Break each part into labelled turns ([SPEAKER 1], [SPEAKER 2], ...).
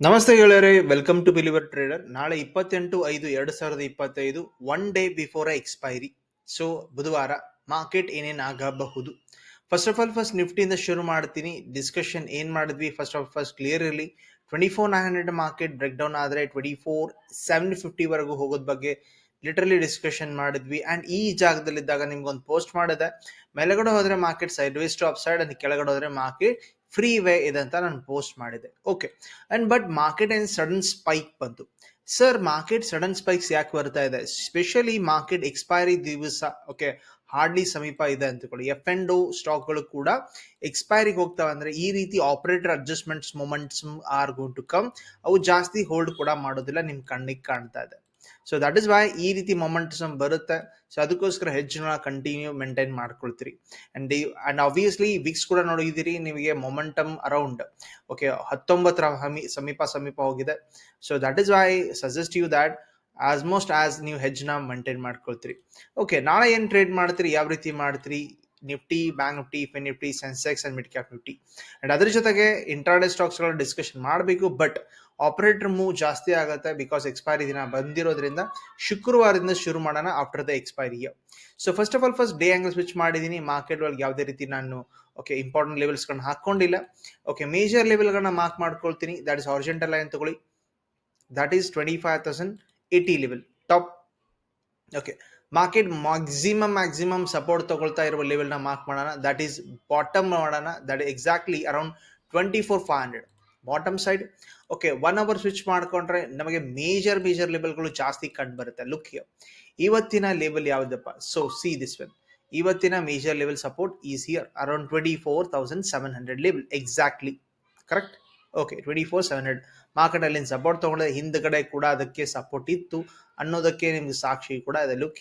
[SPEAKER 1] ನಮಸ್ತೆ ಗೆಳೆಯರೇ welcome to believer trader ನಾಳೆ ಇಪ್ಪತ್ತೆಂಟು ಐದು ಎರಡು ಸಾವಿರದ ಇಪ್ಪತ್ತೈದು one day before expiry so ಬುಧವಾರ ಮಾರ್ಕೆಟ್ ಏನೇನು ಆಗಬಹುದು? ಫಸ್ಟ್ ಆಫ್ ಆಲ್ ಫಸ್ಟ್ ನಿಫ್ಟಿಯಿಂದ ಶುರು ಮಾಡ್ತೀನಿ. ಡಿಸ್ಕಷನ್ ಏನು ಮಾಡಿದ್ವಿ? ಫಸ್ಟ್ ಆಫ್ ಫಸ್ಟ್ ಕ್ಲಿಯರ್ ಇರಲಿ. Twenty four nine hundred market break down ಆದರೆ ಟ್ವೆಂಟಿ ಫೋರ್ ಸೆವೆನ್ ಫಿಫ್ಟಿವರೆಗೂ ಹೋಗೋದ್ ಬಗ್ಗೆ ಲಿಟ್ರಲಿ ಡಿಸ್ಕಷನ್ ಮಾಡಿದ್ವಿ. ಆ್ಯಂಡ್ ಈ ಜಾಗದಲ್ಲಿದ್ದಾಗ ನಿಮ್ಗೊಂದು ಪೋಸ್ಟ್ ಮಾಡಿದೆ. ಮೇಲೆಗಡೆ ಹೋದರೆ market side waste to side ಅಂದ್ರೆ ಕೆಳಗಡೆ ಹೋದರೆ ಮಾರ್ಕೆಟ್ ಫ್ರೀ ವೇ ಇದೆ ಅಂತ ನಾನು ಪೋಸ್ಟ್ ಮಾಡಿದೆ ಓಕೆ ಅಂಡ್ ಬಟ್ ಮಾರ್ಕೆಟ್ ಏನು ಸಡನ್ ಸ್ಪೈಕ್ ಬಂತು. ಸರ್ ಮಾರ್ಕೆಟ್ ಸಡನ್ ಸ್ಪೈಕ್ಸ್ ಯಾಕೆ ಬರ್ತಾ ಇದೆ? ಸ್ಪೆಷಲಿ ಮಾರ್ಕೆಟ್ ಎಕ್ಸ್ಪೈರಿ ದಿವಸ ಓಕೆ ಹಾರ್ಡ್ಲಿ ಸಮೀಪ ಇದೆ ಅಂತಕೊಳ್ಳಿ. ಎಫ್ ಅಂಡ್ ಸ್ಟಾಕ್ಗಳು ಕೂಡ ಎಕ್ಸ್ಪೈರಿಗೆ ಹೋಗ್ತಾವೆ ಅಂದ್ರೆ ಈ ರೀತಿ operator adjustments movements are gone to come ಅವು ಜಾಸ್ತಿ ಹೋಲ್ಡ್ ಕೂಡ ಮಾಡೋದಿಲ್ಲ, ನಿಮ್ ಕಣ್ಣಿಗೆ ಕಾಣ್ತಾ ಇದೆ. ಸೊ ದಟ್ ಇಸ್ ವೈ ಈ ರೀತಿ ಮೊಮೆಂಟಮ್ ಬರುತ್ತೆ. ಸೊ ಅದಕ್ಕೋಸ್ಕರ ಹೆಚ್ಚಿನ ಕಂಟಿನ್ಯೂ ಮೇಂಟೈನ್ ಮಾಡ್ಕೊಳ್ತೀರಿ. ಅಂಡ್ ಅಂಡ್ ಆಬ್ವಿಯಸ್ಲಿ ವಿಕ್ಸ್ ಕೂಡ ನೋಡಿದಿರಿ ನಿಮಗೆ ಮೊಮೆಂಟಮ್ ಅರೌಂಡ್ ಓಕೆ ಹತ್ತೊಂಬತ್ತರ ಹಮಿ ಸಮೀಪ ಸಮೀಪ ಹೋಗಿದೆ. So that is why suggest you that almost as ನೀವು ಹೆಜ್ನ ಮೇಂಟೈನ್ ಮಾಡ್ಕೊಳ್ತೀರಿ. ಓಕೆ ನಾಳೆ ಏನು ಟ್ರೇಡ್ ಮಾಡ್ತೀರಿ, ಯಾವ ರೀತಿ ಮಾಡ್ತೀರಿ? Nifty bank Nifty fin Nifty Sensex and mid cap Nifty and ಅದ್ರ ಜೊತೆಗೆ ಇಂಟ್ರಾಡೆ ಸ್ಟಾಕ್ಸ್ಗಳ ಡಿಸ್ಕಷನ್ ಮಾಡಬೇಕು ಬಟ್ ಆಪರೇಟರ್ ಮೂವ್ ಜಾಸ್ತಿ ಆಗುತ್ತೆ ಬಿಕಾಸ್ ಎಕ್ಸ್ಪೈರಿ ದಿನ ಬಂದಿರೋದ್ರಿಂದ ಶುಕ್ರವಾರದಿಂದ ಶುರು ಮಾಡೋಣ after the expiry so first of all first day angle switch ಮಾಡಿದ್ದೀನಿ. ಮಾರ್ಕೆಟ್ ಒಳಗೆ ಯಾವುದೇ ರೀತಿ ನಾನು ಓಕೆ ಇಂಪಾರ್ಟೆಂಟ್ ಲೆವೆಲ್ಸ್ಗಳನ್ನ ಹಾಕೊಂಡಿಲ್ಲ. ಓಕೆ ಮೇಜರ್ ಲೆವೆಲ್ಗಳನ್ನ ಮಾರ್ಕ್ ಮಾಡ್ಕೊಳ್ತೀನಿ. ದಟ್ ಇಸ್ ಆರ್ಜೆಂಟಲ್ ಲೈನ್ ತಗೊಳ್ಳಿ. That is twenty five thousand eighty level top okay market maximum maximum support ತಗೊಳ್ತಾ ಇರುವ ಲೆವೆಲ್ನ ಮಾರ್ಕ್ ಮಾಡೋಣ. ದಟ್ ಈಸ್ ಬಾಟಮ್ ಮಾಡೋಣ. That exactly around twenty four five hundred bottom side okay one hour switch ಮಾಡ್ಕೊಂಡ್ರೆ ನಮಗೆ major major ಲೆವೆಲ್ಗಳು ಜಾಸ್ತಿ ಕಂಡು ಬರುತ್ತೆ. ಲುಕ್ ಇವತ್ತಿನ ಲೆವೆಲ್ ಯಾವುದಪ್ಪ? ಸೊ ಸಿ ದಿಸ್ ವೆನ್ ಇವತ್ತಿನ major level support is here around twenty four thousand seven hundred level exactly correct okay twenty four seven hundred ಮಾರ್ಕೆಟಲ್ಲಿ support ತಗೊಂಡ್ರೆ ಹಿಂದ್ಗಡೆ ಕೂಡ ಅದಕ್ಕೆ ಸಪೋರ್ಟ್ ಇತ್ತು. ಅನ್ನೋದಕ್ಕೆ ನಿಮ್ಗೆ ಸಾಕ್ಷಿ ಕೂಡ ಇದೆ. Look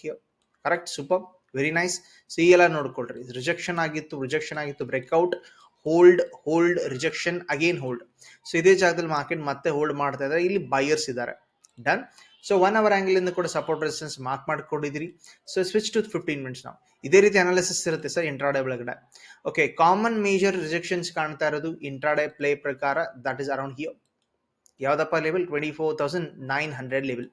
[SPEAKER 1] correct super very nice see ಎಲ್ಲ ನೋಡ್ಕೊಳ್ರಿ. ರಿಜೆಕ್ಷನ್ ಆಗಿತ್ತು ರಿಜೆಕ್ಷನ್ ಆಗಿತ್ತು. Breakout hold hold rejection again hold so ಇದೇ ಜಾಗದಲ್ಲಿ ಮಾರ್ಕೆಟ್ ಮತ್ತೆ ಹೋಲ್ಡ್ ಮಾಡ್ತಾ ಇದ್ದಾರೆ. ಇಲ್ಲಿ ಬೈಯರ್ಸ್ ಇದ್ದಾರೆ. Done so one hour angle ಇಂದ ಕೂಡ ಸಪೋರ್ಟ್ ರೆಸಿಸ್ಟೆನ್ಸ್ ಮಾರ್ಕ್ ಮಾಡ್ಕೊಂಡಿದ್ದೀರಿ. So switch to fifteen minutes ನಾವು ಇದೇ ರೀತಿ ಅನಾಲಿಸಿಸ್ ಇರುತ್ತೆ ಸರ್ ಇಂಟ್ರಾಡೆ ಒಳಗಡೆ. ಓಕೆ ಕಾಮನ್ ಮೇಜರ್ ರಿಜೆಕ್ಷನ್ಸ್ ಕಾಣ್ತಾ ಇರೋದು ಇಂಟ್ರಾಡೆ ಪ್ಲೇ ಪ್ರಕಾರ. ದಟ್ ಇಸ್ ಅರೌಂಡ್ ಹಿಯೋ ಯಾವುದಪ್ಪ level twenty four thousand nine hundred level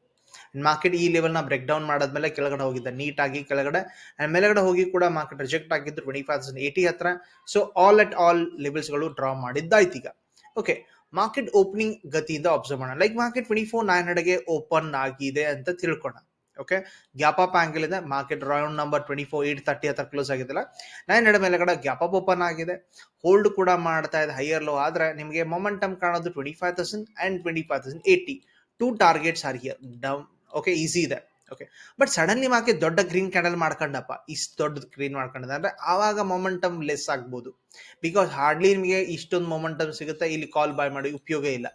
[SPEAKER 1] market ಈ ಲೆವೆಲ್ನ ಬ್ರೇಕ್ ಡೌನ್ ಮಾಡಾದ್ಮೇಲೆ ಕೆಳಗಡೆ ಹೋಗಿದ್ದ ಆಗಿ ಕೆಳಗಡೆ. ಅಂಡ್ ಮೇಲ್ಗಡೆ ಹೋಗಿ ಕೂಡ ಮಾರ್ಕೆಟ್ ರಿಜೆಕ್ಟ್ ಆಗಿದ್ದು ಟ್ವೆಂಟಿ ಫೈವ್ ತೌಸಂಡ್ ಏಯ್ಟಿ ಹತ್ರ ಸೊ ಆಲ್ ಅಟ್ ಆಲ್ ಲೆವೆಲ್ಸ್ಗಳು ಡ್ರಾ ಮಾಡಿದ್ದಾಯ್ತು ಈಗ. ಓಕೆ ಮಾರ್ಕೆಟ್ ಓಪನಿಂಗ್ ಗತಿಯಿಂದ ಅಬ್ಸರ್ವ್ ಮಾಡೋಣ. Like market twenty four nine ಹಂಡ್ರೆಡ್ಗೆ open ಆಗಿದೆ ಅಂತ ತಿಳ್ಕೊಣ. ಓಕೆ ಗ್ಯಾಪ್ ಅಪ್ ಆಂಗಲ್ ಇದೆ market round number twenty four eight thirty ಹತ್ರ ಕ್ಲೋಸ್ ಆಗಿದೆಲ್ಲ ನೈನ್ ಹಂಡ್ರೆಡ್ ಮೇಲೆಗಡೆ ಗ್ಯಾಪ್ ಅಪ್ ಓಪನ್ ಆಗಿದೆ. ಹೋಲ್ಡ್ ಕೂಡ ಮಾಡ್ತಾ ಇದೆ. ಹೈಯರ್ ಲೋ ಆದ್ರೆ ನಿಮಗೆ ಮೊಮೆಂಟಮ್ ಕಾಣೋದು twenty five thousand and twenty five thousand eighty two targets are here down okay easy ಇದೆ. ಓಕೆ ಬಟ್ ಸಡನ್ಲಿ ಮಾರ್ಕೆಟ್ ದೊಡ್ಡ ಗ್ರೀನ್ ಕ್ಯಾಂಡಲ್ ಮಾಡ್ಕೊಂಡಪ್ಪ. ಇಷ್ಟು ದೊಡ್ಡ ಗ್ರೀನ್ ಮಾಡ್ಕೊಂಡಿದೆ. ಅಂದ್ರೆ ಆವಾಗ ಮೊಮೆಂಟಮ್ ಲೆಸ್ ಆಗ್ಬೋದು. ಬಿಕಾಸ್ ಹಾರ್ಡ್ಲಿ ನಿಮಗೆ ಇಷ್ಟೊಂದು ಮೊಮೆಂಟಮ್ ಸಿಗುತ್ತೆ. ಇಲ್ಲಿ ಕಾಲ್ ಬಾಯ್ ಮಾಡಿ ಉಪಯೋಗ ಇಲ್ಲ.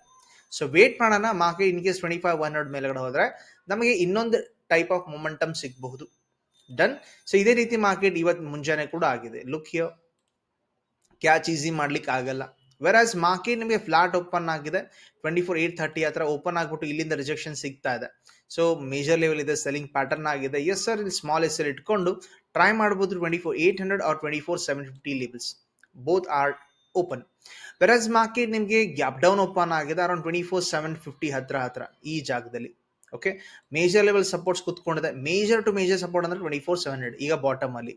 [SPEAKER 1] ಸೊ ವೇಟ್ ಮಾಡೋಣ. Market in case twenty five one hundred ಮೇಲ್ಗಡೆ ಹೋದ್ರೆ ನಮಗೆ ಇನ್ನೊಂದು ಟೈಪ್ ಆಫ್ ಮೊಮೆಂಟಮ್ ಸಿಗಬಹುದು. ಡನ್ ಸೊ ಇದೇ ರೀತಿ ಮಾರ್ಕೆಟ್ ಇವತ್ತು ಮುಂಜಾನೆ ಕೂಡ ಆಗಿದೆ. ಲುಕ್ ಹಿಯರ್ ಕ್ಯಾಚ್ ಈಸಿ ಮಾಡ್ಲಿಕ್ಕೆ ಆಗಲ್ಲ ವೆರಾಸ್ ಮಾರ್ಕೆಟ್ ನಿಮಗೆ ಫ್ಲಾಟ್ ಓಪನ್ ಆಗಿದೆ ಟ್ವೆಂಟಿ ಫೋರ್ ಏಟ್ ಥರ್ಟಿ ಹತ್ರ ಓಪನ್ ಆಗ್ಬಿಟ್ಟು ಇಲ್ಲಿಂದ ರಿಜೆಕ್ಷನ್ ಸಿಗ್ತಾ ಇದೆ. ಸೊ ಮೇಜರ್ ಲೆವೆಲ್ ಇದೆ ಸೆಲ್ಲಿಂಗ್ ಪ್ಯಾಟರ್ನ್ ಆಗಿದೆ. ಎಸ್ ಸರ್ ಇಲ್ಲಿ ಸ್ಮಾಲ್ ಎಸ್ ಇಟ್ಕೊಂಡು ಟ್ರೈ ಮಾಡ್ಬೋದು twenty four eight hundred or twenty four seven fifty levels both are open whereas market ನಿಮಗೆ ಗ್ಯಾಪ್ ಡೌನ್ ಓಪನ್ ಆಗಿದೆ around twenty four seven fifty ಹತ್ರ ಹತ್ರ ಈ ಜಾಗದಲ್ಲಿ. ಓಕೆ ಮೇಜರ್ ಲೆವೆಲ್ ಸಪೋರ್ಟ್ಸ್ ಕುತ್ಕೊಂಡಿದೆ. ಮೇಜರ್ ಟು ಮೇಜರ್ ಸಪೋರ್ಟ್ ಅಂದರೆ twenty four seven hundred ಈಗ bottom ಅಲ್ಲಿ.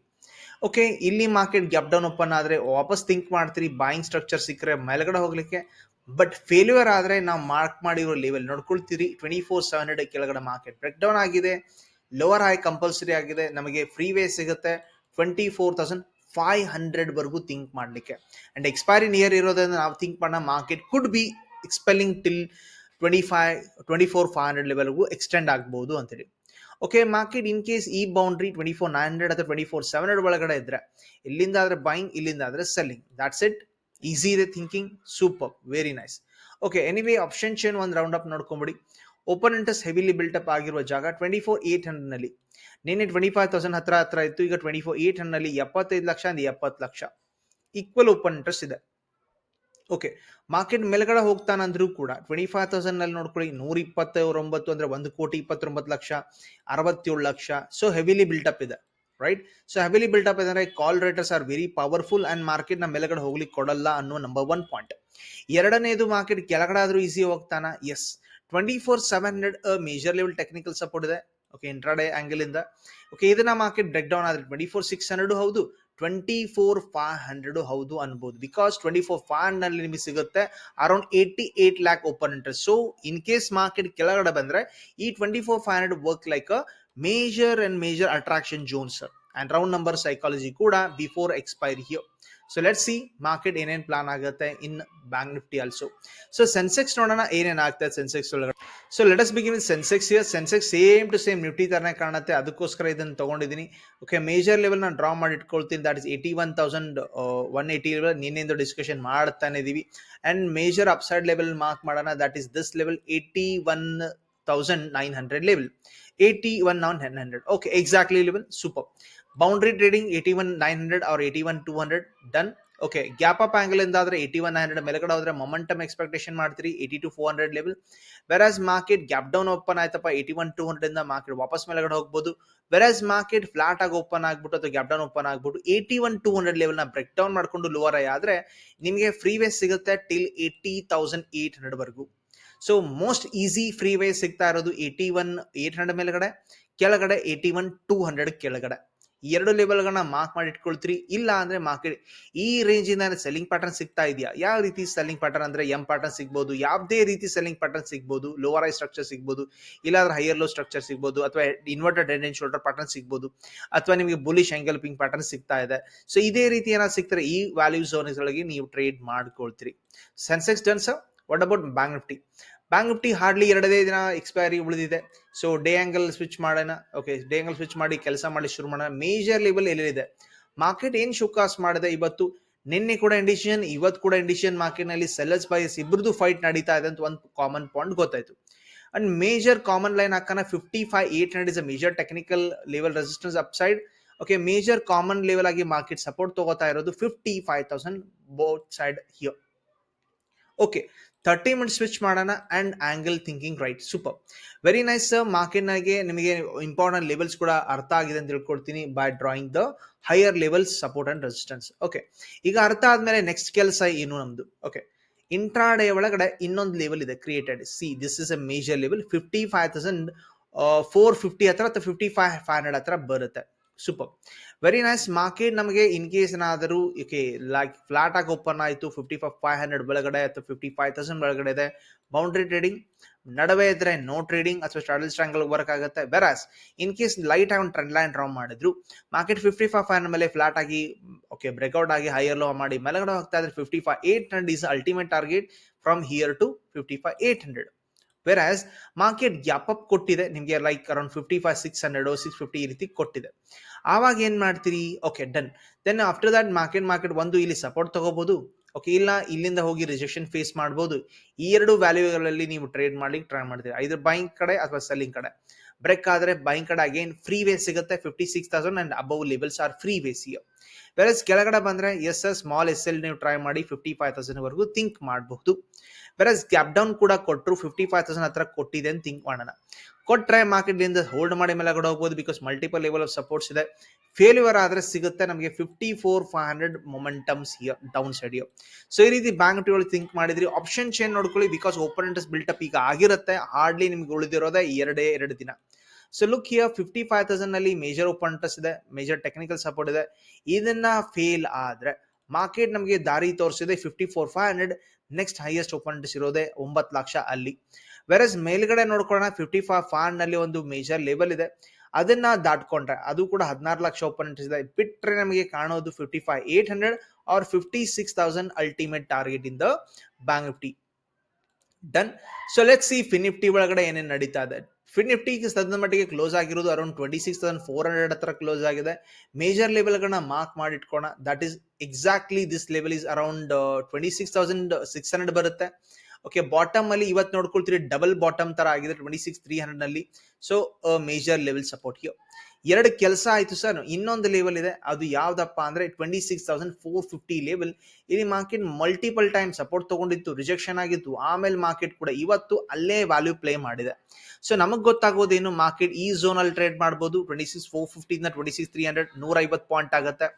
[SPEAKER 1] ಓಕೆ ಇಲ್ಲಿ ಮಾರ್ಕೆಟ್ ಗ್ಯಾಪ್ ಡೌನ್ ಓಪನ್ ಆದ್ರೆ ವಾಪಸ್ ಥಿಂಕ್ ಮಾಡ್ತೀರಿ ಬಾಯಿಂಗ್ ಸ್ಟ್ರಕ್ಚರ್ ಸಿಕ್ಕರೆ ಮೇಲ್ಗಡೆ ಹೋಗ್ಲಿಕ್ಕೆ. ಬಟ್ ಫೇಲ್ಯೂರ್ ಆದ್ರೆ ನಾವು ಮಾರ್ಕ್ ಮಾಡಿರೋ ಲೆವೆಲ್ ನೋಡ್ಕೊಳ್ತೀರಿ ಟ್ವೆಂಟಿ ಫೋರ್ ಸೆವೆನ್ ಹಂಡ್ರೆಡ್ ಕೆಳಗಡೆ ಮಾರ್ಕೆಟ್ ಬ್ರೇಕ್ ಡೌನ್ ಆಗಿದೆ. ಲೋವರ್ ಹೈ ಕಂಪಲ್ಸರಿ ಆಗಿದೆ, ನಮಗೆ ಫ್ರೀ ವೇ ಸಿಗುತ್ತೆ twenty four thousand five hundred ವರೆಗೂ ಥಿಂಕ್ ಮಾಡಲಿಕ್ಕೆ. ಅಂಡ್ ಎಕ್ಸ್ಪೈರಿ ನಿಯರ್ ಇರೋದ್ರಿಂದ ನಾವು ಥಿಂಕ್ ಮಾಡೋಣ market could be expelling till twenty five twenty four five hundred ಲೆವೆಲ್ಗೂ extend ಆಗ್ಬೋದು ಅಂತೇಳಿ ಓಕೆ ಮಾರ್ಕೆಟ್ ಇನ್ ಕೇಸ್ ಈ boundary twenty four nine hundred ಅಥವಾ twenty four seven hundred ಒಳಗಡೆ ಇದ್ರೆ ಇಲ್ಲಿಂದ ಆದ್ರೆ ಬೈಂಗ್ ಇಲ್ಲಿಂದ ಆದ್ರೆ ಸೆಲ್ಲಿಂಗ್ ದಾಟ್ಸ್ ಇಟ್ ಈಸಿ ಇದೆ thinking super very nice okay anyway option chain ಒಂದು round up ನೋಡ್ಕೊಂಬಿಡಿ. Open interest heavily built up ಆಗಿರುವ ಜಾಗ ಟ್ವೆಂಟಿ ಫೋರ್ ಏಟ್ ಹಂಡ್ರೆಡ್ನಲ್ಲಿ ನಿನ್ನೆ ಟ್ವೆಂಟಿ ಫೈವ್ ತೌಸಂಡ್ ಹತ್ರ ಹತ್ರ ಇತ್ತು, ಈಗ ಟ್ವೆಂಟಿ ಫೋರ್ ಏಟ್ ಹಂಡ್ರೆಡ್ನಲ್ಲಿ ಎಪ್ಪತ್ತೈದು ಲಕ್ಷ ಅಂದ್ರೆ ಎಪ್ಪತ್ತು ಲಕ್ಷ. ಈಕ್ವಲ್ ಓಪನ್ ಇಂಟ್ರೆಸ್ಟ್ ಇದೆ. ಓಕೆ ಮಾರ್ಕೆಟ್ ಮೇಲ್ಗಡೆ ಹೋಗ್ತಾನಂದ್ರೂ ಕೂಡ ಟ್ವೆಂಟಿ ಫೈವ್ ತೌಸಂಡ್ನಲ್ಲಿ ನೋಡ್ಕೊಳ್ಳಿ ನೂರ ಇಪ್ಪತ್ತೊಂಬತ್ತು ಅಂದ್ರೆ ಒಂದು ಕೋಟಿ ಇಪ್ಪತ್ತೊಂಬತ್ತು ಲಕ್ಷ, ಅರವತ್ತೇಳು lakh. So heavily built up ಇದೆ right so heavily built up ಅಂದ್ರೆ call writers are very powerful and ಮಾರ್ಕೆಟ್ನ ಮೇಲೆಗಡೆ ಹೋಗ್ಲಿಕ್ಕೆ ಕೊಡಲ್ಲ ಅನ್ನೋ ನಂಬರ್ ಒನ್ ಪಾಯಿಂಟ್ ಎರಡನೇದು ಮಾರ್ಕೆಟ್ ಕೆಳಗಡೆ ಆದ್ರೂ ಈಸಿ ಹೋಗ್ತಾನ? Yes twenty four seven hundred major level technical support ಇದೆ. ಓಕೆ ಇಂಟ್ರಾಡೇ ಆಂಗಲ್ ಇಂದ. ಓಕೆ ಇದನ್ನ ಮಾರ್ಕೆಟ್ ಬ್ರೇಕ್ ಡೌನ್ ಆದ್ರೆ ಟ್ವೆಂಟಿ ಫೋರ್ ಸಿಕ್ಸ್ ಹಂಡ್ರೆಡ್ ಹೌದು. ಟ್ವೆಂಟಿ ಫೋರ್ ಫೈವ್ ಹಂಡ್ರೆಡ್ ಹೌದು ಅನ್ಬೋದು. Because twenty four five hundred ನಿಮಗೆ ಸಿಗುತ್ತೆ around eighty eight lakh open interest so in case market ಕೆಳಗಡೆ ಬಂದ್ರೆ, ಈ twenty four five hundred work like major and major attraction zones and round number psychology ಕೂಡ before expire here so let see market ಏನೇನು plan ಆಗುತ್ತೆ in bank Nifty also so Sensex ನೋಡೋಣ ಏನೇನು ಆಗ್ತದೆ Sensex ಒಳಗಡೆ. So let's begin with Sensex here Sensex same to same Nifty ತರನೇ ಕಾಣುತ್ತೆ. ಅದಕ್ಕೋಸ್ಕರ ಇದನ್ನು ತಗೊಂಡಿದ್ದೀನಿ. ಓಕೆ ಮೇಜರ್ ಲೆವೆಲ್ ನಾನು ಡ್ರಾ ಮಾಡಿ ಇಟ್ಕೊಳ್ತೀನಿ. That is eighty one thousand one eighty level ನಿನ್ನೆಂದು discussion ಮಾಡ್ತಾನೆ ಇದೀವಿ. And major upside level mark ಮಾಡೋಣ. That is this level eighty one thousand nine hundred level eighty one nine hundred okay exactly level super boundary trading eighty one nine hundred or eighty one two hundred done okay gap up angle ಇಂದ ಆದ್ರೆ eighty one nine hundred ಮೇಲ್ಗಡೆ ಹೋದ್ರೆ momentum expectation ಮಾಡ್ತೀರಿ eighty two four hundred level whereas market gap down open ಆಯ್ತಪ್ಪ eighty one two hundred ಇಂದ market ವಾಪಸ್ ಮೇಲ್ಗಡೆ ಹೋಗ್ಬೋದು. ವೆರಾಸ್ ಮಾರ್ಕೆಟ್ ಫ್ಲಾಟ್ ಆಗಿ ಓಪನ್ ಆಗ್ಬಿಟ್ಟು ಅಥವಾ ಗ್ಯಾಪ್ ಡೌನ್ ಓಪನ್ ಆಗ್ಬಿಟ್ಟು ಏಯ್ಟಿ ಒನ್ ಟೂ ಹಂಡ್ರೆಡ್ ಲೆವೆಲ್ನ ಬ್ರೇಕ್ ಡೌನ್ ಮಾಡ್ಕೊಂಡು ಲೋವರ್ ಆದ್ರೆ ನಿಮಗೆ ಫ್ರೀ ವೇ ಸಿಗುತ್ತೆ till eighty thousand eight hundred ವರೆಗೂ. So most easy free way ಸಿಗ್ತಾ ಇರೋದು ಏಯ್ಟಿ ಒನ್ ಏಟ್ ಹಂಡ್ರೆಡ್ ಮೇಲ್ಗಡೆ, ಕೆಳಗಡೆ ಏಯ್ಟಿ ಒನ್ ಟೂ ಹಂಡ್ರೆಡ್ ಕೆಳಗಡೆ. ಎರಡು ಲೆವೆಲ್ಗಳನ್ನ ಮಾರ್ಕ್ ಮಾಡಿ ಇಟ್ಕೊಳ್ತೀರಿ. ಇಲ್ಲ ಅಂದ್ರೆ ಮಾರ್ಕೆಟ್ ಈ ರೇಂಜ್ ಇಂದ ಸೆಲ್ಲಿಂಗ್ ಪ್ಯಾಟರ್ನ್ ಸಿಗ್ತಾ ಇದೆಯಾ? ಯಾವ ರೀತಿ ಸೆಲ್ಲಿಂಗ್ ಪ್ಯಾಟರ್ನ್ ಅಂದ್ರೆ ಎಂ ಪ್ಯಾಟರ್ನ್ ಸಿಗ್ಬೋದು? ಯಾವುದೇ ರೀತಿ ಸೆಲ್ಲಿಂಗ್ ಪ್ಯಾಟರ್ನ್ ಸಿಗ್ಬೋದು? ಲೋವರ್ ಐ ಸ್ಟ್ರಕ್ಚರ್ ಸಿಗ್ಬೋದು. ಇಲ್ಲಾಂದ್ರೆ ಹೈಯರ್ ಲೋ ಸ್ಟ್ರಕ್ಚರ್ ಸಿಗ್ಬೋದು. ಅಥವಾ ಇನ್ವರ್ಟೆಡ್ ಹೆಡ್ ಶೋಲ್ಡರ್ ಪ್ಯಾಟರ್ನ್ ಸಿಗ್ಬೋದು. ಅಥವಾ ನಿಮಗೆ ಬುಲಿಶ್ ಪಿಂಗ್ ಪ್ಯಾಟರ್ನ್ ಸಿಗ್ತಾ ಇದೆ. ಸೊ ಇದೇ ರೀತಿ ಏನಾದ್ರು ಸಿಗ್ತಾರೆ, ಈ ವ್ಯಾಲ್ಯೂ ಝೋನ್ಸ್ ಒಳಗೆ ನೀವು trade ಮಾಡ್ಕೊಳ್ತೀರಿ. Sensex done what about bank Nifty bank Nifty hardly ಎರಡನೇ ದಿನ ಎಕ್ಸ್ಪೈರಿ ಉಳಿದಿದೆ. ಸೊ ಡೇ ಆಂಗಲ್ ಸ್ವಿಚ್ ಮಾಡೋಣ. ಓಕೆ ಡೇ ಆಂಗಲ್ ಸ್ವಿಚ್ ಮಾಡಿ ಕೆಲಸ ಮಾಡಿ ಶುರು ಮಾಡೋಣ. ಮೇಜರ್ ಲೆವೆಲ್ ಎಲ್ಲಿದೆ ಮಾರ್ಕೆಟ್ ಏನು ಶೋಕಾಸ್ ಮಾಡಿದೆ ಇವತ್ತು? ನಿನ್ನೆ ಕೂಡ ಇಂಡಿಷನ್ ಇವತ್ತು ಕೂಡ ಇಂಡಿಷನ್ ಮಾರ್ಕೆಟ್ನಲ್ಲಿ ಸೆಲ್ಲರ್ಸ್ ಬೈಸ್ ಇಬ್ಬರದು ಫೈಟ್ ನಡೀತಾ ಇದೆ ಅಂತ ಒಂದು ಕಾಮನ್ ಪಾಯಿಂಟ್ ಗೊತ್ತಾಯ್ತು. ಅಂಡ್ ಮೇಜರ್ ಕಾಮನ್ ಲೈನ್ ಹಾಕೋಣ. Fifty five eight hundred is a major technical level resistance up side okay major common level ಆಗಿ ಮಾರ್ಕೆಟ್ ಸಪೋರ್ಟ್ ತಗೋತಾ ಇರೋದು fifty five thousand both side here okay thirty minute switch ಮಾಡೋಣ and angle thinking right super very nice ಮಾರ್ಕೆಟ್ನಾಗೆ ನಿಮಗೆ important levels ಕೂಡ ಅರ್ಥ ಆಗಿದೆ ಅಂತ ತಿಳ್ಕೊಡ್ತೀನಿ by drawing the higher levels support and resistance okay ಈಗ ಅರ್ಥ ಆದಮೇಲೆ ನೆಕ್ಸ್ಟ್ ಕೆಲಸ ಏನು ನಮ್ಮದು ಓಕೆ ಇಂಟ್ರಾಡೇ ಒಳಗಡೆ ಇನ್ನೊಂದು ಲೆವೆಲ್ ಇದೆ created see this is a major level fifty five thousand four fifty ಹತ್ರ ಅಥವಾ ಫಿಫ್ಟಿ ಫೈವ್ ಫೈವ್ ಹಂಡ್ರೆಡ್ ಹತ್ರ ಬರುತ್ತೆ. ಸೂಪರ್ ವೆರಿ ನೈಸ್ ಮಾರ್ಕೆಟ್ ನಮಗೆ ಇನ್ ಕೇಸ್ ಏನಾದರೂ ಓಕೆ ಲೈಕ್ ಫ್ಲಾಟ್ ಆಗಿ ಓಪನ್ ಆಯಿತು ಫಿಫ್ಟಿ ಫೈವ್ ಫೈವ್ ಹಂಡ್ರೆಡ್ ಒಳಗಡೆ ಅಥವಾ ಫಿಫ್ಟಿ ಫೈವ್ ತೌಸಂಡ್ ಒಳಗಡೆ ಇದೆ ಬೌಂಡ್ರಿ ಟ್ರೇಡಿಂಗ್ ನಡುವೆ ಇದ್ರೆ ನೋ ಟ್ರೇಡಿಂಗ್ ಅಥವಾ ಸ್ಟಾಡಲ್ ಸ್ಟ್ರಾಂಗಲ್ ವರ್ಕ್ ಆಗುತ್ತೆ. ಬೆರಾಸ್ ಇನ್ ಕೇಸ್ ಲೈಟ್ ಆಗಿ ಟ್ರೆಂಡ್ ಲೈನ್ ಡ್ರಾ ಮಾಡಿದ್ರು ಮಾರ್ಕೆಟ್ ಫಿಫ್ಟಿ ಫೈವ್ ಫೈವ್ ಮೇಲೆ ಫ್ಲಾಟ್ ಆಗಿ ಓಕೆ ಬ್ರೇಕ್ಔಟ್ ಆಗಿ ಹೈಯರ್ ಲೋ ಮಾಡಿ, ಮೇಲೆಗಡೆ ಹೋಗ್ತಾ ಇದ್ರೆ fifty five eight hundred is ultimate target from here to fifty five eight hundred whereas market gap up ಕೊಟ್ಟಿದೆ, ನಿಮಗೆ like around fifty five six hundred six fifty ಈ ರೀತಿ ಕೊಟ್ಟಿದೆ. ಆವಾಗ ಏನ್ ಮಾಡ್ತೀರಿ? Okay done then after that market market ಒಂದು ಇಲ್ಲಿ ಸಪೋರ್ಟ್ ತಗೋಬಹುದು ಓಕೆ ಇಲ್ಲ ಇಲ್ಲಿಂದ ಹೋಗಿ ರಿಜೆಕ್ಷನ್ ಫೇಸ್ ಮಾಡ್ಬೋದು. ಈ ಎರಡು ವ್ಯಾಲ್ಯೂಗಳಲ್ಲಿ ನೀವು ಟ್ರೇಡ್ ಮಾಡ್ಲಿಕ್ಕೆ ಟ್ರೈ ಮಾಡ್ತೀರಿ. ಐದರ್ ಬೈಂಗ್ ಕಡೆ ಅಥವಾ ಸೆಲ್ಲಿಂಗ್ ಕಡೆ. ಬ್ರೇಕ್ ಆದ್ರೆ ಬೈಂಗ್ ಕಡೆ ಅಗೇನ್ ಫ್ರೀ ವೇ ಸಿಗುತ್ತೆ. Fifty six thousand and above levels are free ವೇಸಿಯ whereas ಕೆಳಗಡೆ ಬಂದ್ರೆ S S small S L ನೀವು ಟ್ರೈ ಮಾಡಿ ಫಿಫ್ಟಿ ಫೈವ್ ತೌಸಂಡ್ ವರೆಗೂ ಥಿಂಕ್ ಮಾಡಬಹುದು. ವೆರಸ್ ಗ್ಯಾಪ್ ಡೌನ್ ಕೂಡ ಕೊಟ್ಟರು ಫಿಫ್ಟಿ ಫೈವ್ ತೌಸಂಡ್ ಹತ್ರ ಕೊಟ್ಟಿದೆ ಅಂತ ಥಿಂಕ್ ಮಾಡೋಣ. ಕೊಟ್ಟರೆ ಮಾರ್ಕೆಟ್ ಇಂದ ಹೋಲ್ಡ್ ಮಾಡಿ ಮೇಲೆ ಕೂಡ ಹೋಗ್ಬೋದು because multiple level of supports ಇದೆ. ಫೇಲ್ಯೂರ್ ಆದ್ರೆ ಸಿಗುತ್ತೆ ನಮಗೆ fifty four five hundred momentums here down side so ಈ ರೀತಿ ಬ್ಯಾಂಕ್ ನಿಫ್ಟಿ ಒಳಗೆ ಥಿಂಕ್ ಮಾಡಿದ್ರಿ. ಆಪ್ಷನ್ ಚೇನ್ ನೋಡ್ಕೊಳ್ಳಿ because open built built up ಈಗ ಆಗಿರುತ್ತೆ. ಹಾರ್ಡ್ಲಿ ನಿಮ್ಗೆ ಉಳಿದಿರೋದೇ ಎರಡೇ ಎರಡು ದಿನ. So look here fifty five ತೌಸಂಡ್ನಲ್ಲಿ major open interest ಇದೆ ಮೇಜರ್ ಟೆಕ್ನಿಕಲ್ ಸಪೋರ್ಟ್ ಇದೆ. ಇದನ್ನ ಫೇಲ್ ಆದ್ರೆ ಮಾರ್ಕೆಟ್ ನಮಗೆ ದಾರಿ ತೋರಿಸಿದೆ fifty four five hundred next highest open interest ಇರೋದೇ ಒಂಬತ್ತು ಲಕ್ಷ ಅಲ್ಲಿ. ವೆರಸ್ ಮೇಲ್ಗಡೆ ನೋಡ್ಕೊಳ್ಳೋಣ ಫಿಫ್ಟಿ ಫೈವ್ ಫೈವ್ನಲ್ಲಿ ಒಂದು ಮೇಜರ್ ಲೆವೆಲ್ ಇದೆ. ಅದನ್ನ ದಾಟ್ಕೊಂಡ್ರೆ, ಅದು ಕೂಡ ಹದಿನಾರು ಲಕ್ಷ ಓಪನ್ ಇದೆ. ಬಿಟ್ರೆ ನಮಗೆ ಕಾಣೋದು fifty five eight hundred or fifty six thousand ultimate target in the bank Nifty done so let see FinNifty Nifty ಒಳಗಡೆ ಏನೇನು ನಡೀತಾ ಇದೆ. ಫಿನ್ ನಿಫ್ಟಿ ಸದ್ಯದ ಮಟ್ಟಿಗೆ ಕ್ಲೋಸ್ ಆಗಿರೋದು around twenty six thousand four hundred ಹತ್ರ ಕ್ಲೋಸ್ ಆಗಿದೆ. ಮೇಜರ್ ಲೆವೆಲ್ಗಳನ್ನ ಮಾರ್ಕ್ ಮಾಡಿ ಇಟ್ಕೋಣ that is exactly this level is around twenty six thousand six hundred ಬರುತ್ತೆ. ಓಕೆ ಬಾಟಮ್ ಅಲ್ಲಿ ಇವತ್ತು ನೋಡ್ಕೊಳ್ತೀರಿ ಡಬಲ್ ಬಾಟಮ್ ತರ ಆಗಿದೆ twenty six three ಹಂಡ್ರೆಡ್ನಲ್ಲಿ so major level support here ಎರಡು ಕೆಲಸ ಆಯ್ತು ಸರ್. ಇನ್ನೊಂದು ಲೆವೆಲ್ ಇದೆ. ಅದು ಯಾವ್ದಪ್ಪ ಅಂದ್ರೆ twenty six thousand four fifty level ಇಲ್ಲಿ ಮಾರ್ಕೆಟ್ ಮಲ್ಟಿಪಲ್ ಟೈಮ್ ಸಪೋರ್ಟ್ ತಗೊಂಡಿತ್ತು ರಿಜೆಕ್ಷನ್ ಆಗಿತ್ತು. ಆಮೇಲೆ ಮಾರ್ಕೆಟ್ ಕೂಡ ಇವತ್ತು ಅಲ್ಲೇ ವ್ಯಾಲ್ಯೂ ಪ್ಲೇ ಮಾಡಿದೆ. ಸೊ ನಮಗೆ ಗೊತ್ತಾಗೋದೇನು ಮಾರ್ಕೆಟ್ ಈ ಝೋನ್ ಅಲ್ಲಿ ಟ್ರೇಡ್ ಮಾಡ್ಬೋದು. ಟ್ವೆಂಟಿ ಸಿಕ್ಸ್ ಫೋರ್ ಫಿಫ್ಟಿಂದ ಟ್ವೆಂಟಿ ಸಿಕ್ಸ್ ತ್ರೀ ಹಂಡ್ರೆಡ್ ನೂರ ಐವತ್ತು ಪಾಯಿಂಟ್ ಆಗುತ್ತೆ.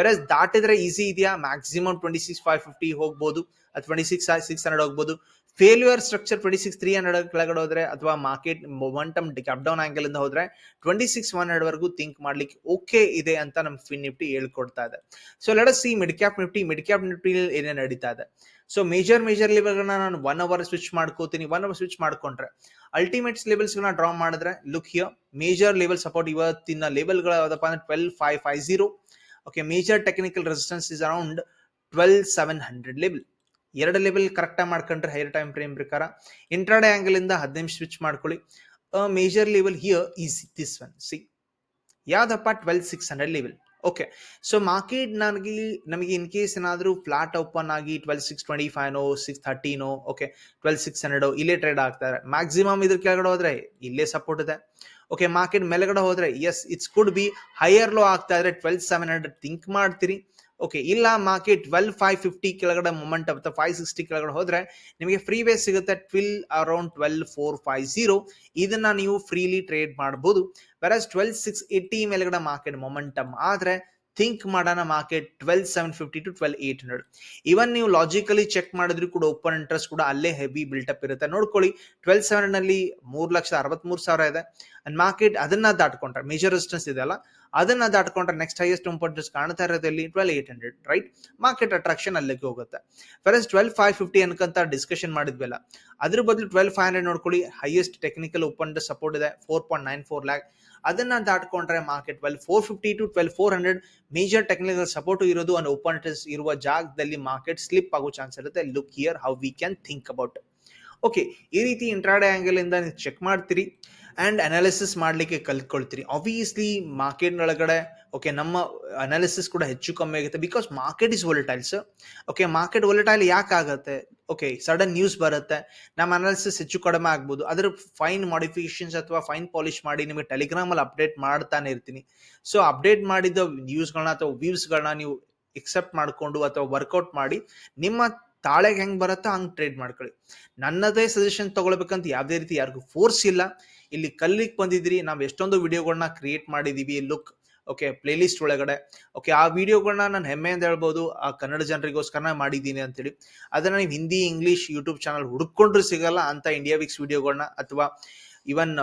[SPEAKER 1] ವೆರಸ್ ದಾಟಿದ್ರೆ ಈಸಿ ಇದೆಯಾ? Maximum twenty six five fifty ಹೋಗ್ಬೋದು. ಟ್ವೆಂಟಿ ಸಿಕ್ಸ್ ಸಿಕ್ಸ್ ಹಂಡ್ರೆಡ್ ಹೋಗ್ಬೋದು. Failure structure twenty six three hundred ಕೆಳಗಡೆ ಹೋದ್ರೆ ಅಥವಾ market momentum up down angle ಇಂದ ಹೋದ್ರೆ ಟ್ವೆಂಟಿ ಸಿಕ್ಸ್ ಒನ್ ಹಂಡ್ರೆಡ್ ವರೆಗೂ ಥಿಂಕ್ ಮಾಡ್ಲಿಕ್ಕೆ ಓಕೆ ಇದೆ ಅಂತ ನಮ್ ಫಿನ್ ನಿಫ್ಟಿ ಹೇಳ್ಕೊಡ್ತಾ ಇದೆ. So let see mid cap Nifty mid cap Nifty ಏನೇ ನಡೀತಾ ಇದೆ. ಸೊ ಮೇಜರ್ ಮೇಜರ್ ಲೆವೆಲ್ಗಳನ್ನ ನಾನು ಒನ್ ಅವರ್ ಸ್ವಿಚ್ ಮಾಡ್ಕೋತೀನಿ. ಒನ್ ಅವರ್ ಸ್ವಿಚ್ ಮಾಡ್ಕೊಂಡ್ರೆ ಅಲ್ಟಿಮೇಟ್ಸ್ ಲೆವೆಲ್ಸ್ಗಳನ್ನ ಡ್ರಾ ಮಾಡಿದ್ರೆ look here major level support ಇವತ್ತಿನ ಲೆವೆಲ್ಗಳು ಯಾವ್ದಪ್ಪ ಅಂದ್ರೆ twelve five five zero okay major technical resistance is around twelve seven hundred level ಎರಡು ಲೆವೆಲ್ ಕರೆಕ್ಟಾಗಿ ಮಾಡ್ಕೊಂಡ್ರೆ ಹೈಯರ್ ಟೈಮ್ ಫ್ರೇಮ್ ಪ್ರಕಾರ ಇಂಟ್ರಾಡೆ ಆಂಗಲ್ ಇಂದ ಹದಿನೈದು ಸ್ವಿಚ್ ಮಾಡ್ಕೊಳ್ಳಿ. ಅ major level here is this one see ಯಾವ್ದಪ್ಪ? Twelve six hundred level okay so market ನನಗೆ, ನಮಗೆ ಇನ್ ಕೇಸ್ ಏನಾದರೂ ಫ್ಲಾಟ್ ಓಪನ್ ಆಗಿ ಟ್ವೆಲ್ ಸಿಕ್ಸ್ ಟ್ವೆಂಟಿ ಫೈವ್ನೋ ಸಿಕ್ಸ್ ಥರ್ಟೀನೋ ಓಕೆ ಟ್ವೆಲ್ ಸಿಕ್ಸ್ ಹಂಡ್ರೆಡ್ ಇಲ್ಲೇ ಟ್ರೇಡ್ ಆಗ್ತಾರೆ ಮ್ಯಾಕ್ಸಿಮಮ್ ಇದ್ರ ಕೆಳಗಡೆ ಹೋದ್ರೆ ಇಲ್ಲೇ ಸಪೋರ್ಟ್ ಇದೆ. ಓಕೆ ಮಾರ್ಕೆಟ್ ಮೇಲೆಗಡೆ ಹೋದ್ರೆ yes it's could be higher low ಆಗ್ತಾ ಇದ್ರೆ ಟ್ವೆಲ್ ಸೆವೆನ್ ಹಂಡ್ರೆಡ್ ಥಿಂಕ್ ಮಾಡ್ತೀರಿ. ಓಕೆ ಇಲ್ಲ ಮಾರ್ಕೆಟ್ ಟ್ವೆಲ್ ಫೈವ್ ಫಿಫ್ಟಿ ಕೆಳಗಡೆ ಮೊಮೆಂಟ್ ಅಥವಾ ಫೈವ್ ಸಿಕ್ಸ್ಟಿ ಕೆಳಗಡೆ ಹೋದ್ರೆ ನಿಮಗೆ ಫ್ರೀ ವೇ ಸಿಗುತ್ತೆ till around twelve four five zero ಇದನ್ನ ನೀವು ಫ್ರೀಲಿ ಟ್ರೇಡ್ ಮಾಡಬಹುದು ವೆರಸ್ ಟ್ವೆಲ್ ಸಿಕ್ಸ್ ಏಯ್ಟಿ ಮೇಲ್ಗಡೆ ಮಾರ್ಕೆಟ್ ಮೊಮೆಂಟಮ್ ಆದ್ರೆ ಥಿಂಕ್ ಮಾಡೋಣ market twelve seven fifty to twelve eight hundred even ನೀವು ಲಾಜಿಕಲಿ ಚೆಕ್ ಮಾಡಿದ್ರು ಕೂಡ ಓಪನ್ ಇಂಟ್ರೆಸ್ಟ್ ಕೂಡ ಅಲ್ಲೇ ಹೆವಿ ಬಿಲ್ಟಪ್ ಇರುತ್ತೆ. ನೋಡ್ಕೊಳ್ಳಿ ಟ್ವೆಲ್ ಸೆವೆನ್ನಲ್ಲಿ ಮೂರು ಲಕ್ಷ ಅರವತ್ಮೂರು ಸಾವಿರ ಇದೆ. ಅಂಡ್ ಮಾರ್ಕೆಟ್ ಅದನ್ನ ದಾಟ್ಕೊಂಡ್ರೆ ಮೇಜರ್ ರೆಸಿಸ್ಟೆನ್ಸ್ ಇದೆಯಲ್ಲ ಅದನ್ನ ದಾಟ್ಕೊಂಡ್ರೆ ನೆಕ್ಸ್ಟ್ ಹೈಯೆಸ್ಟ್ ಇಂಪಾರ್ಟೆನ್ಸ್ ಕಾಣ್ತಾ ಇರೋದಲ್ಲಿ twelve eight hundred right market attraction ಅಲ್ಲಿಗೆ ಹೋಗುತ್ತೆ. ಫಸ್ಟ್ ಟ್ವೆಲ್ ಫೈವ್ ಫಿಫ್ಟಿ ಅನ್ಕಂತ ಡಿಸ್ಕಷನ್ ಮಾಡಿದ್ವಲ್ಲ, ಅದ್ರ ಬದಲು ಟ್ವೆಲ್ ಫೈವ್ ಹಂಡ್ರೆಡ್ ನೋಡ್ಕೊಳ್ಳಿ ಹೈಯೆಸ್ಟ್ ಟೆಕ್ನಿಕಲ್ ಓಪನ್ ಸಪೋರ್ಟ್ ಇದೆ four point nine four lakh ಅದನ್ನ ದಾಟ್ಕೊಂಡ್ರೆ market twelve four fifty to twelve four hundred major technical support ಇರೋದು ಅಂಡ್ ಓಪನ್ ಇರುವ ಜಾಗದಲ್ಲಿ ಮಾರ್ಕೆಟ್ ಸ್ಲಿಪ್ ಆಗೋ ಚಾನ್ಸ್ ಇರುತ್ತೆ. Look here how we can think about okay ಈ ರೀತಿ intraday angle ಇಂದ ನೀವು ಚೆಕ್ ಮಾಡ್ತೀರಿ ಆ್ಯಂಡ್ ಅನಾಲಿಸಿಸ್ ಮಾಡಲಿಕ್ಕೆ ಕಲ್ತ್ಕೊಳ್ತೀರಿ. ಆಬ್ವಿಯಸ್ಲಿ ಮಾರ್ಕೆಟ್ ಒಳಗಡೆ ಓಕೆ ನಮ್ಮ ಅನಾಲಿಸಿಸ್ ಕೂಡ ಹೆಚ್ಚು ಕಮ್ಮಿ ಆಗುತ್ತೆ because market is volatiles okay market volatile ಯಾಕೆ ಆಗುತ್ತೆ? ಓಕೆ ಸಡನ್ ನ್ಯೂಸ್ ಬರುತ್ತೆ, ನಮ್ಮ ಅನಾಲಿಸಿಸ್ ಹೆಚ್ಚು ಕಡಿಮೆ ಆಗ್ಬೋದು. ಅದರ ಫೈನ್ ಮಾಡಿಫಿಕೇಶನ್ಸ್ ಅಥವಾ ಫೈನ್ ಪಾಲಿಶ್ ಮಾಡಿ ನಿಮಗೆ ಟೆಲಿಗ್ರಾಮಲ್ಲಿ ಅಪ್ಡೇಟ್ ಮಾಡ್ತಾನೆ ಇರ್ತೀನಿ. ಸೊ ಅಪ್ಡೇಟ್ ಮಾಡಿದ ನ್ಯೂಸ್ಗಳನ್ನ ಅಥವಾ ವ್ಯೂಸ್ಗಳನ್ನ ನೀವು ಎಕ್ಸೆಪ್ಟ್ ಮಾಡಿಕೊಂಡು ಅಥವಾ ವರ್ಕೌಟ್ ಮಾಡಿ ನಿಮ್ಮ ತಾಳೆಗೆ ಹೆಂಗೆ ಬರುತ್ತೋ ಹಂಗ್ ಟ್ರೇಡ್ ಮಾಡ್ಕೊಳ್ಳಿ. ನನ್ನದೇ ಸಜೆಷನ್ ತಗೊಳ್ಬೇಕಂತ ಯಾವುದೇ ರೀತಿ ಯಾರಿಗೂ ಫೋರ್ಸ್ ಇಲ್ಲ. ಇಲ್ಲಿ ಕಲ್ಲಿಗೆ ಬಂದಿದ್ರಿ ನಾವು ಎಷ್ಟೊಂದು ವಿಡಿಯೋಗಳನ್ನ ಕ್ರಿಯೇಟ್ ಮಾಡಿದೀವಿ ಲುಕ್ ಓಕೆ ಪ್ಲೇ ಲಿಸ್ಟ್ ಒಳಗಡೆ. ಓಕೆ ಆ ವಿಡಿಯೋಗಳನ್ನ ನಾನು ಹೆಮ್ಮೆಯಿಂದ ಹೇಳ್ಬೋದು, ಆ ಕನ್ನಡ ಜನರಿಗೋಸ್ಕರ ಮಾಡಿದ್ದೀನಿ ಅಂತೇಳಿ. ಅದನ್ನ ನೀವು ಹಿಂದಿ ಇಂಗ್ಲೀಷ್ ಯೂಟ್ಯೂಬ್ ಚಾನಲ್ ಹುಡುಕೊಂಡ್ರೆ ಸಿಗಲ್ಲ ಅಂತ ಇಂಡಿಯಾ ವಿಕ್ಸ್ ವಿಡಿಯೋಗಳನ್ನ ಅಥವಾ ಇವನ್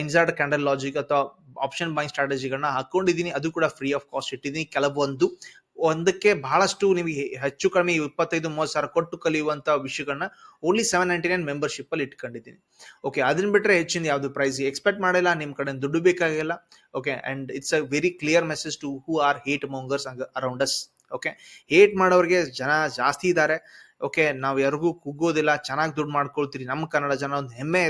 [SPEAKER 1] ಐನ್ಸಾರ್ಡ್ ಕ್ಯಾಂಡಲ್ ಲಾಜಿಕ್ ಅಥವಾ ಆಪ್ಷನ್ ಬೈ ಸ್ಟ್ರಾಟಜಿಗಳನ್ನ ಹಾಕೊಂಡಿದ್ದೀನಿ. ಅದು ಕೂಡ ಫ್ರೀ ಆಫ್ ಕಾಸ್ಟ್ ಇಟ್ಟಿದ್ದೀನಿ. ಕೆಲವೊಂದು ಒಂದಕ್ಕೆ ಬಹಳಷ್ಟು ನಿಮಗೆ ಹೆಚ್ಚು ಕಡಿಮೆ ಇಪ್ಪತ್ತೈದು, ಮೂವತ್ತು ಸಾವಿರ ಕೊಟ್ಟು ಕಲಿಯುವಂತ ವಿಷಯಗಳನ್ನ only seven ninety nine membership ಅಲ್ಲಿ ಇಟ್ಕೊಂಡಿದ್ದೀನಿ. ಓಕೆ ಅದನ್ನ ಬಿಟ್ಟರೆ ಹೆಚ್ಚಿನ ಯಾವುದು ಪ್ರೈಸ್ ಎಕ್ಸ್ಪೆಕ್ಟ್ ಮಾಡಿಲ್ಲ, ನಿಮ್ ಕಡೆ ದುಡ್ಡು ಬೇಕಾಗಿಲ್ಲ. Okay and it's a very clear message to who are hate mongers around us okay hate ಮಾಡೋರಿಗೆ ಜನ ಜಾಸ್ತಿ ಇದ್ದಾರೆ ಓಕೆ ನಾವು ಯಾರಿಗೂ ಕುಗ್ಗೋದಿಲ್ಲ, ಚೆನ್ನಾಗಿ ದುಡ್ಡು ಮಾಡ್ಕೊಳ್ತೀರಿ ನಮ್ಮ ಕನ್ನಡ ಜನ ಒಂದು ಹೆಮ್ಮೆ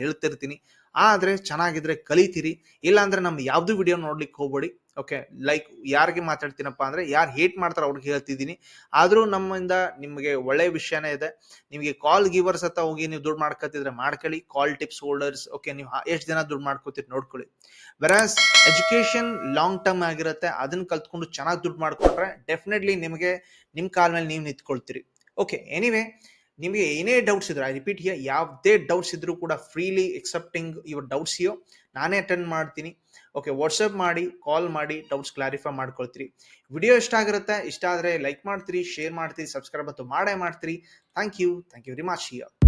[SPEAKER 1] ಹೇಳ್ತಿರ್ತೀನಿ. ಆದ್ರೆ ಚೆನ್ನಾಗಿದ್ರೆ ಕಲಿತೀರಿ, ಇಲ್ಲಾಂದ್ರೆ ನಮ್ಮ ಯಾವ್ದು ವಿಡಿಯೋ ನೋಡ್ಲಿಕ್ಕೆ ಹೋಗ್ಬೇಡಿ. ಓಕೆ ಲೈಕ್ ಯಾರಿಗೆ ಮಾತಾಡ್ತೀನಪ್ಪ ಅಂದ್ರೆ ಯಾರು ಹೇಟ್ ಮಾಡ್ತಾರೆ ಅವ್ರಿಗೆ ಹೇಳ್ತಿದ್ದೀನಿ. ಆದರೂ ನಮ್ಮಿಂದ ನಿಮಗೆ ಒಳ್ಳೆ ವಿಷಯನೇ ಇದೆ. ನಿಮಗೆ ಕಾಲ್ ಗಿವರ್ಸ್ ಹತ್ತ ಹೋಗಿ ನೀವು ದುಡ್ಡು ಮಾಡ್ಕೊತಿದ್ರೆ ಮಾಡ್ಕೊಳ್ಳಿ. ಕಾಲ್ ಟಿಪ್ಸ್ ಹೋಲ್ಡರ್ಸ್ ಓಕೆ ನೀವು ಎಷ್ಟು ಜನ ದುಡ್ಡು ಮಾಡ್ಕೋತೀರಿ ನೋಡ್ಕೊಳ್ಳಿ. ವೆರಾಸ್ ಎಜುಕೇಶನ್ ಲಾಂಗ್ ಟರ್ಮ್ ಆಗಿರುತ್ತೆ, ಅದನ್ನ ಕಲ್ತ್ಕೊಂಡು ಚೆನ್ನಾಗಿ ದುಡ್ಡು ಮಾಡ್ಕೊಂಡ್ರೆ ಡೆಫಿನೆಟ್ಲಿ ನಿಮಗೆ ನಿಮ್ಮ ಕಾಲ್ ಮೇಲೆ ನೀವು ನಿಂತ್ಕೊಳ್ತೀರಿ. ಓಕೆ ಎನಿವೇ ನಿಮಗೆ ಏನೇ ಡೌಟ್ಸ್ ಇದ್ರು ಐ ರಿಪೀಟ್ ಹಿಯರ್ ಯಾವುದೇ ಡೌಟ್ಸ್ ಇದ್ರೂ ಕೂಡ ಫ್ರೀಲಿ ಎಕ್ಸೆಪ್ಟಿಂಗ್ ಯುವರ್ ಡೌಟ್ಸ್ ಯೋ ನಾನೇ ಅಟೆಂಡ್ ಮಾಡ್ತೀನಿ. ಓಕೆ ವಾಟ್ಸಪ್ ಮಾಡಿ ಕಾಲ್ ಮಾಡಿ ಡೌಟ್ಸ್ ಕ್ಲಾರಿಫೈ ಮಾಡ್ಕೊಳ್ತೀರಿ. ವಿಡಿಯೋ ಇಷ್ಟ ಆಗಿರುತ್ತೆ, ಇಷ್ಟ ಆದರೆ ಲೈಕ್ ಮಾಡ್ತೀರಿ ಶೇರ್ ಮಾಡ್ತೀರಿ ಸಬ್ಸ್ಕ್ರೈಬ್ ಮತ್ತು ಮಾಡೇ ಮಾಡ್ತೀರಿ. Thank you thank you very much here